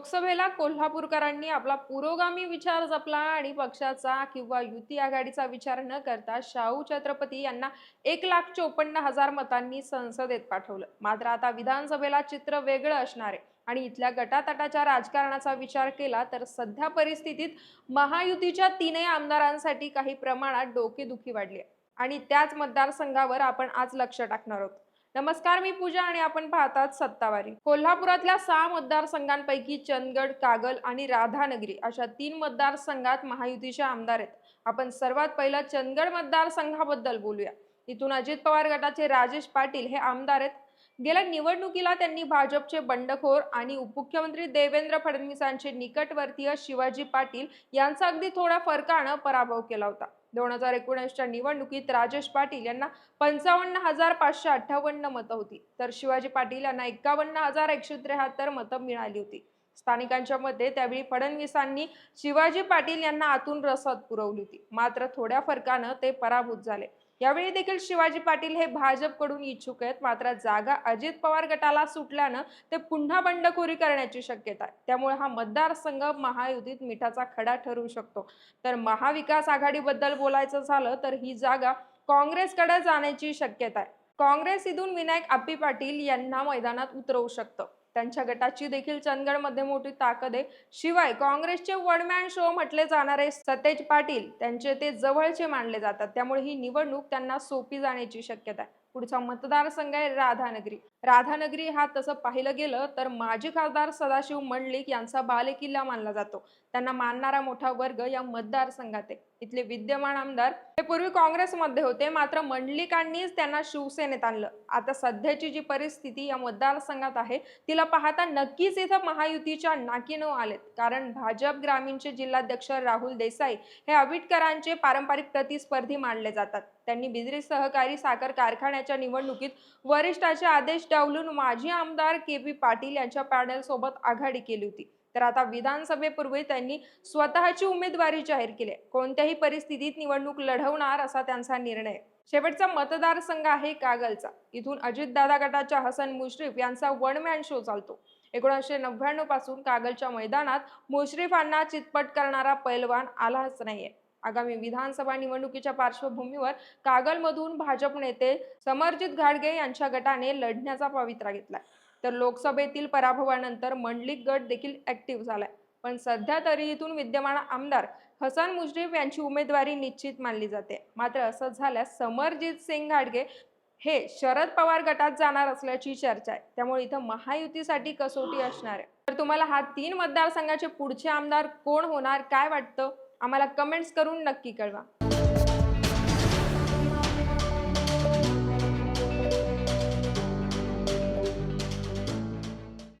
लोकसभेला कोल्हापूरकरांनी आपला पुरोगामी विचार जपला आणि पक्षाचा किंवा युती आघाडीचा विचार न करता शाहू छत्रपती यांना एक लाख चोपन्न हजार मतांनी संसदेत पाठवलं. मात्र आता विधानसभेला चित्र वेगळं असणार आहे आणि इथल्या गटातटाच्या राजकारणाचा विचार केला तर सध्या परिस्थितीत महायुतीच्या तीनही आमदारांसाठी काही प्रमाणात डोकेदुखी वाढली आहे. आणि त्याच मतदारसंघावर आपण आज लक्ष टाकणार आहोत. नमस्कार मी पूजा आणि आपण पाहतात सत्तावारी. कोल्हापुरातल्या सहा मतदारसंघांपैकी चंदगड कागल आणि राधानगरी अशा तीन मतदारसंघात महायुतीचे आमदार आहेत. आपण सर्वात पहिला चंदगड मतदारसंघाबद्दल बोलूया. इथून अजित पवार गटाचे राजेश पाटील हे आमदार आहेत. गेल्या निवडणुकीला त्यांनी भाजपचे बंडखोर आणि उपमुख्यमंत्री देवेंद्र फडणवीसांचे निकटवर्तीय शिवाजी पाटील यांचा अगदी थोड्या फरकानं पराभव केला होता. दोन हजार एकोणीसच्या निवडणुकीत राजेश पाटील यांना पंचावन्न हजार पाचशे अठ्ठावन्न मतं होती. तर शिवाजी पाटील यांना एकावन्न हजार एकशे त्र्याहत्तर मतं मिळाली होती. स्थानिकांच्या मते त्यावेळी फडणवीसांनी शिवाजी पाटील यांना आतून रसद पुरवली होती. मात्र थोड्या फरकानं ते पराभूत झाले. यावेळी देखील शिवाजी पाटील हे भाजपकडून इच्छुक आहेत. मात्र जागा अजित पवार गटाला सुटल्यानं ते पुन्हा बंडखोरी करण्याची शक्यता आहे. त्यामुळे हा मतदारसंघ महायुतीत मिठाचा खडा ठरू शकतो. तर महाविकास आघाडीबद्दल बोलायचं झालं तर ही जागा काँग्रेसकडे जाण्याची शक्यता आहे. काँग्रेस इथून विनायक आप्पी पाटील यांना मैदानात उतरवू शकतं. त्यांच्या गटाची देखील चंदगडमध्ये मोठी ताकद आहे. शिवाय काँग्रेसचे वनमॅन शो म्हटले जाणारे सतेज पाटील त्यांचे ते जवळचे मानले जातात. त्यामुळे ही निवडणूक त्यांना सोपी जाण्याची शक्यता आहे. पुढचा मतदारसंघ आहे राधानगरी. राधानगरी हा तसं पाहिलं गेलं तर माजी खासदार सदाशिव मंडलिक यांचा बालेकिल्ला मानला जातो. त्यांना मानणारा मोठा वर्ग या मतदारसंघात आहे. इथले विद्यमान आमदार हे पूर्वी काँग्रेसमध्ये होते मात्र मंडलिकांनीच त्यांना शिवसेनेत आणलं. आता सध्याची जी परिस्थिती या मतदारसंघात आहे तिला पाहता नक्कीच इथं महायुतीच्या नाकीनं आलेत. कारण भाजप ग्रामीणचे जिल्हाध्यक्ष राहुल देसाई हे आविटकरांचे पारंपरिक प्रतिस्पर्धी मानले जातात. त्यांनी बिजरी सहकारी साखर कारखान्याच्या निवडणुकीत वरिष्ठाचे आदेश डावलून माजी आमदार के पी पाटील यांच्या पॅनलसोबत आघाडी केली होती. तर आता विधानसभेपूर्वी त्यांनी स्वतःची उमेदवारी जाहीर केली आहे. कोणत्याही परिस्थितीत निवडणूक लढवणार असा त्यांचा निर्णय शेवटचा मतदारसंघ आहे कागलचा. इथून अजितदादा गटाच्या हसन मुश्रीफ यांचा वन मॅन शो चालतो. एकोणीसशे नव्याण्णवपासून कागलच्या मैदानात मुश्रीफांना चितपट करणारा पैलवान आलाच नाहीये. आगामी विधानसभा निवडणुकीच्या पार्श्वभूमीवर कागलमधून भाजप नेते समरजित घाडगे यांच्या गटाने लढण्याचा पवित्रा घेतलाय. तर लोकसभेतील पराभवानंतर मंडलिक गट देखील ऍक्टिव्ह झालाय. पण सध्या तरी इथून विद्यमान आमदार हसन मुश्रीफ यांची उमेदवारी निश्चित मानली जाते. मात्र असं झाल्यास समरजित सिंग घाडगे हे शरद पवार गटात जाणार असल्याची चर्चा आहे. त्यामुळे इथं महायुतीसाठी कसोटी असणार आहे. तर तुम्हाला हा तीन मतदारसंघाचे पुढचे आमदार कोण होणार? काय वाटतं? आम्हाला कमेंट्स करून नक्की कळवा.